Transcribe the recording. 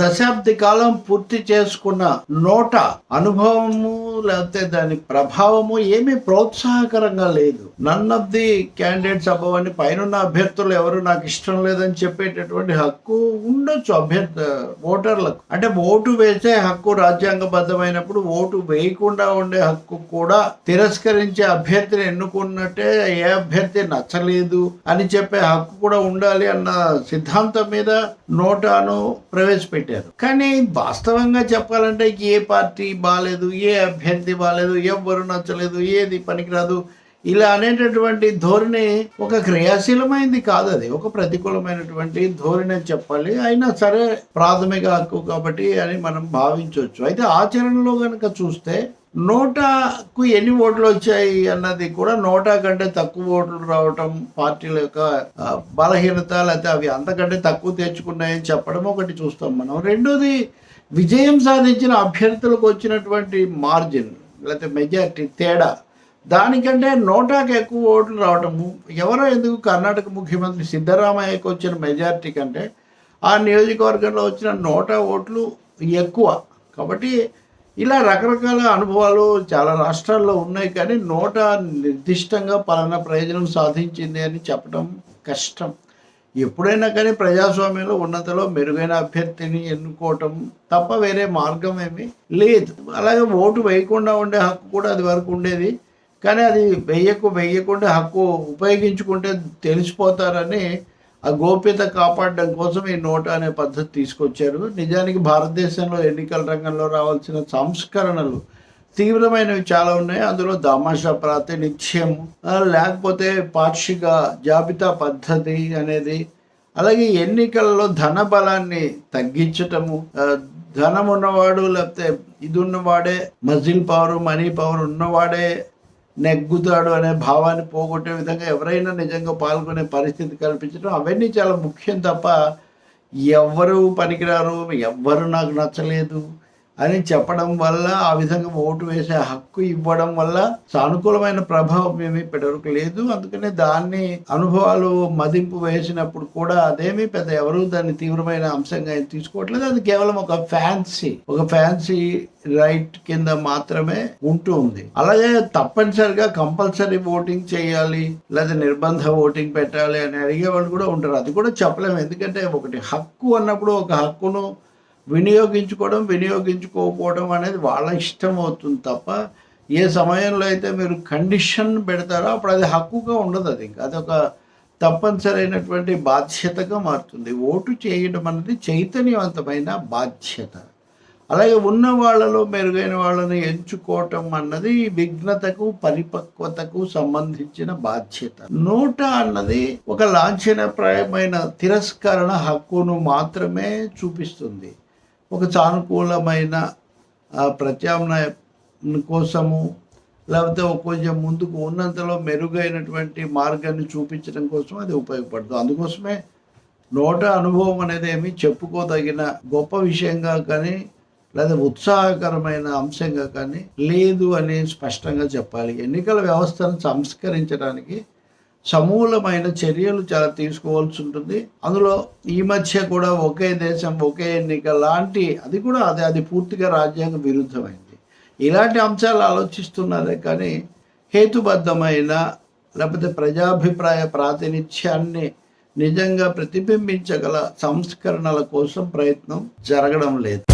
దశాబ్ది కాలం పూర్తి చేసుకున్న నోట అనుభవము లేకపోతే దాని ప్రభావము ఏమీ ప్రోత్సాహకరంగా లేదు. నన్ ఆఫ్ ది క్యాండిడేట్స్ అవ్వని పైన అభ్యర్థులు ఎవరు నాకు ఇష్టం లేదని చెప్పేటటువంటి హక్కు ఉండొచ్చు అభ్యర్థి ఓటర్లకు. అంటే ఓటు వేసే హక్కు రాజ్యాంగబద్ధమైనప్పుడు ఓటు వేయకుండా ఉండే హక్కు కూడా తిరస్కరించే అభ్యర్థిని ఎన్నుకున్నట్టే ఏ అభ్యర్థి నచ్చలేదు అని చెప్పే హక్కు కూడా ఉండాలి అన్న సిద్ధాంతం మీద నోటాను ప్రవేశపెట్టారు. కానీ వాస్తవంగా చెప్పాలంటే ఏ పార్టీ బాగాలేదు ఏ అభ్యర్థి బాగాలేదు ఎవ్వరు నచ్చలేదు ఏది పనికిరాదు ఇలా అనేటటువంటి ధోరణి ఒక క్రియాశీలమైంది కాదు అది. ఒక ప్రతికూలమైనటువంటి ధోరణి అని చెప్పాలి. అయినా సరే ప్రాథమిక హక్కు కాబట్టి అని మనం భావించవచ్చు. అయితే ఆచరణలో కనుక చూస్తే నోటాకు ఎన్ని ఓట్లు వచ్చాయి అన్నది కూడా నోటా కంటే తక్కువ ఓట్లు రావటం పార్టీల యొక్క బలహీనత లేకపోతే అవి అంతకంటే తక్కువ తెచ్చుకున్నాయని చెప్పడం ఒకటి చూస్తాం మనం. రెండోది విజయం సాధించిన అభ్యర్థులకు వచ్చినటువంటి మార్జిన్ లేకపోతే మెజారిటీ తేడా. దానికంటే నోటాకు ఎక్కువ ఓట్లు రావటము ఎవరో ఎందుకు కర్ణాటక ముఖ్యమంత్రి సిద్ధరామయ్యకు వచ్చిన మెజారిటీ కంటే ఆ నియోజకవర్గంలో వచ్చిన నోటా ఓట్లు ఎక్కువ. కాబట్టి ఇలా రకరకాల అనుభవాలు చాలా రాష్ట్రాల్లో ఉన్నాయి కానీ నోట నిర్దిష్టంగా పలానా ప్రయోజనం సాధించింది అని చెప్పడం కష్టం. ఎప్పుడైనా కానీ ప్రజాస్వామ్యంలో ఉన్నతలో మెరుగైన అభ్యర్థిని ఎన్నుకోవటం తప్ప వేరే మార్గం ఏమీ లేదు. అలాగే ఓటు వేయకుండా ఉండే హక్కు కూడా అది వరకు ఉండేది. కానీ అది వెయ్యకు వెయ్యకుండా హక్కు ఉపయోగించుకుంటే తెలిసిపోతారని ఆ గోప్యత కాపాడడం కోసం ఈ నోటా అనే పద్ధతి తీసుకొచ్చారు. నిజానికి భారతదేశంలో ఎన్నికల రంగంలో రావాల్సిన సంస్కరణలు తీవ్రమైనవి చాలా ఉన్నాయి. అందులో దామాషా ప్రాతినిధ్యం లేకపోతే పాక్షిక జాబితా పద్ధతి అనేది అలాగే ఎన్నికల్లో ధన బలాన్ని తగ్గించటము ధనం ఉన్నవాడు లేకపోతే ఇది ఉన్నవాడే మజిల్ పవర్ మనీ పవర్ ఉన్నవాడే నెగ్గుతాడు అనే భావాన్ని పోగొట్టే విధంగా ఎవరైనా నిజంగా పాల్గొనే పరిస్థితి కల్పించడం అవన్నీ చాలా ముఖ్యం తప్ప ఎవ్వరు పనికిరారు ఎవ్వరు నాకు నచ్చలేదు. అని చెప్పడం వల్ల ఆ విధంగా ఓటు వేసే హక్కు ఇవ్వడం వల్ల సానుకూలమైన ప్రభావం ఏమీ ఇప్పటివరకు లేదు. అందుకనే దాన్ని అనుభవాలు మదింపు వేసినప్పుడు కూడా అదేమీ పెద్ద ఎవరు దాన్ని తీవ్రమైన అంశంగా తీసుకోవట్లేదు. అది కేవలం ఒక ఫ్యాన్సీ ఒక ఫ్యాన్సీ రైట్ కింద మాత్రమే ఉంటూ ఉంది. అలాగే తప్పనిసరిగా కంపల్సరీ ఓటింగ్ చేయాలి లేదా నిర్బంధ ఓటింగ్ పెట్టాలి అని అడిగే వాళ్ళు కూడా ఉంటారు. అది కూడా చెప్పలేము. ఎందుకంటే ఒకటి హక్కు అన్నప్పుడు ఒక హక్కును వినియోగించుకోవడం వినియోగించుకోకపోవడం అనేది వాళ్ళ ఇష్టం అవుతుంది తప్ప ఏ సమయంలో అయితే మీరు కండిషన్ పెడతారో అప్పుడు అది హక్కుగా ఉండదు అది ఇంకా. అదొక తప్పనిసరైనటువంటి బాధ్యతగా మారుతుంది. ఓటు చేయడం అనేది చైతన్యవంతమైన బాధ్యత. అలాగే ఉన్న వాళ్ళలో మెరుగైన వాళ్ళని ఎంచుకోవటం అన్నది విఘ్నతకు పరిపక్వతకు సంబంధించిన బాధ్యత. నోట అన్నది ఒక లాంఛనప్రాయమైన తిరస్కరణ హక్కును మాత్రమే చూపిస్తుంది. ఒక సానుకూలమైన ఆ, ప్రత్యామ్నాయ కోసము లేకపోతే ఒక కొంచెం ముందుకు ఉన్నంతలో మెరుగైనటువంటి మార్గాన్ని చూపించడం కోసం అది ఉపయోగపడుతుంది. అందుకోసమే నోట అనుభవం అనేది ఏమి చెప్పుకోదగిన గొప్ప విషయంగా కానీ లేదా ఉత్సాహకరమైన అంశంగా కానీ లేదు అని స్పష్టంగా చెప్పాలి. ఎన్నికల వ్యవస్థను సంస్కరించడానికి సమూలమైన చర్యలు చాలా తీసుకోవాల్సి ఉంటుంది. అందులో ఈ మధ్య కూడా ఒకే దేశం ఒకే ఎన్నిక లాంటి అది కూడా అది అది పూర్తిగా రాజ్యాంగ విరుద్ధమైంది. ఇలాంటి అంశాలు ఆలోచిస్తున్నారే కానీ హేతుబద్ధమైన లేకపోతే ప్రజాభిప్రాయ ప్రాతినిధ్యాన్ని నిజంగా ప్రతిబింబించగల సంస్కరణల కోసం ప్రయత్నం జరగడం లేదు.